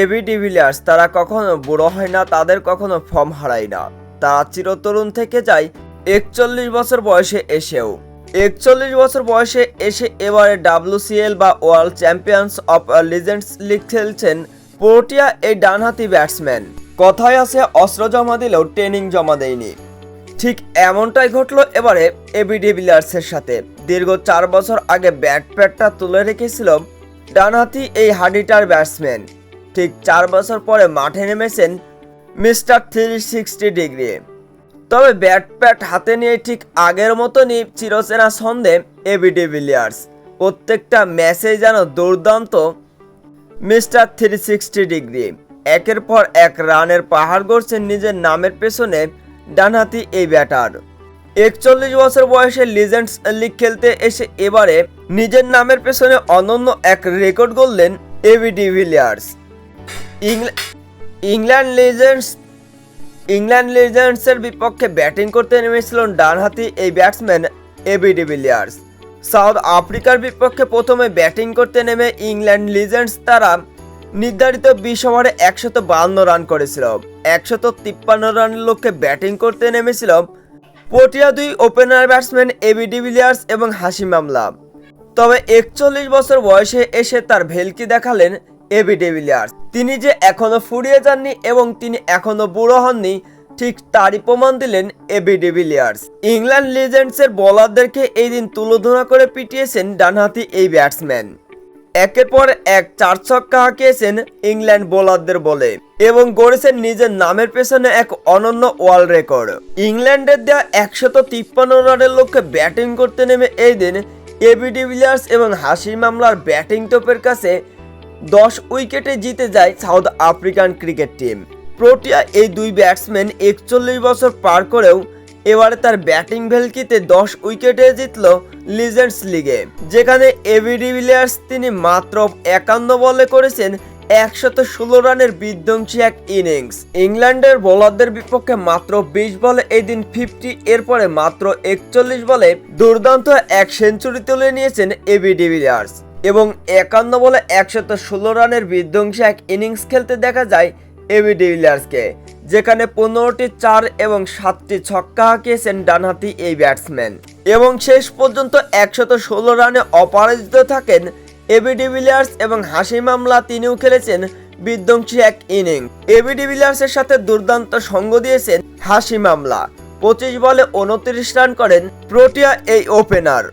AB de Villiers তারা কখনো বুড়ো হয় না, তাদের কখনো ফর্ম হারায় না। তারা চিরতরুণ থেকে যায়, একচল্লিশ বছর বয়সে এসেও। একচল্লিশ বছর বয়সে এসে এবারে ডাব্লিউসিএল বা world champions of legends league খেলছেন পোর্টিয়া এই ডানহাতি ব্যাটসম্যান কথায় আছে, অস্ত্র জমা দিলেও ট্রেনিং জমা দেয়নি। ঠিক এমনটাই ঘটলো এবারে এবি ডিভিলিয়ার্সের সাথে। দীর্ঘ চার বছর আগে ব্যাট প্যাডটা তুলে রেখেছিল ডানহাতি এই হাডিটার ব্যাটসম্যান ঠিক চার বছর পরে মাঠে নেমেছেন মিস্টার থ্রি সিক্সটি ডিগ্রি। তবে ব্যাট প্যাট হাতে নিয়ে ঠিক আগের মতনই চিরচেনা ছন্দে এবি ডিভিলিয়ার্স প্রত্যেকটা ম্যাচে যেন দুর্দান্ত মিস্টার থ্রি সিক্সটি ডিগ্রি। একের পর এক রানের পাহাড় গড়ছেন নিজের নামের পেছনে ডানহাতি এই ব্যাটার। একচল্লিশ বছর বয়সে লিজেন্ডস লিগ খেলতে এসে এবারে নিজের নামের পেছনে অনন্য এক রেকর্ড গড়লেন AB de Villiers England legends, England লিজেন্ডসের বিপক্ষে ব্যাটিং করতে নেমেছিলেন ডানহাতি এই ব্যাটসম্যান এবি ডিভিলিয়ার্স সাউথ আফ্রিকার বিপক্ষে প্রথমে ব্যাটিং করতে নেমে ইংল্যান্ড লিজেন্ডস তারা নির্ধারিত বিশ ওভারে একশত বান্ন রান করেছিল। একশত তিপ্পান্ন রানের লক্ষ্যে ব্যাটিং করতে নেমেছিল পটিয়া দুই ওপেনার ব্যাটসম্যান এবি ডিভিলিয়ার্স এবং হাসি মামলা তবে একচল্লিশ বছর বয়সে এসে তার ভেলকি দেখালেন এবি ডেভিলিয়ার্স। তিনি যে এখনও ফুরিয়ে যাননি এবং তিনি এখনও বুড়ো হননি, ঠিক তারই প্রমাণ দিলেন এবি ডেভিলিয়ার্স। ইংল্যান্ড লিজেন্ডসের বোলারদেরকে এই দিন তুলোধনা করে পিটিয়েছেন ডানহাতি এই ব্যাটসম্যান। একের পর এক চার ছক্কা হাঁকিয়েছেন ইংল্যান্ড বোলারদের বলে এবং গড়েছেন নিজের নামের পেছনে এক অনন্য ওয়ার্ল্ড রেকর্ড। ইংল্যান্ডের দেওয়া একশত তিপ্পান্ন রানের লক্ষ্যে ব্যাটিং করতে নেমে এই দিন এবি ডিভিলিয়ার্স এবং হাসি মামলার ব্যাটিং তোপের কাছে দশ উইকেটে জিতে যায় South African cricket team. Protea এই দুই ব্যাটসম্যান একচল্লিশ বছর পার করেও এবারে তার ব্যাটিং ভেলকিতে দশ উইকেটে জিতল লিজেন্ডস লিগে। যেখানে এবি ডিভিলিয়ার্স তিনি মাত্র একান্ন বলে করেছেন, একশত ষোলো রানের বিধ্বংসী এক ইনিংস। ইংল্যান্ডের বোলারদের বিপক্ষে মাত্র বিশ বলে এই দিন ফিফটি, এরপরে মাত্র একচল্লিশ বলে দুর্দান্ত এক সেঞ্চুরি তুলে নিয়েছেন এবি ডিভিলিয়ার্স এবং একান্ন বলে একশত ষোলো রানের বিধ্বংসী এক ইনিংস খেলতে দেখা যায় এবি ডিভিলিয়ার্সকে, যেখানে পনেরোটি চার এবং সাতটি ছক্কা হাঁকিয়েছেন ডানহাতি এই ব্যাটসম্যান। এবং শেষ পর্যন্ত একশত ষোলো রানে অপরাজিত থাকেন এবি ডিভিলিয়ার্স এবং হাসি মামলা তিনিও খেলেছেন বিধ্বংসী এক ইনিংস। এবি ডিভিলিয়ার্সের সাথে দুর্দান্ত সঙ্গ দিয়েছেন হাসি মামলা, পঁচিশ বলে উনত্রিশ রান করেন প্রোটিয়া এই ওপেনার।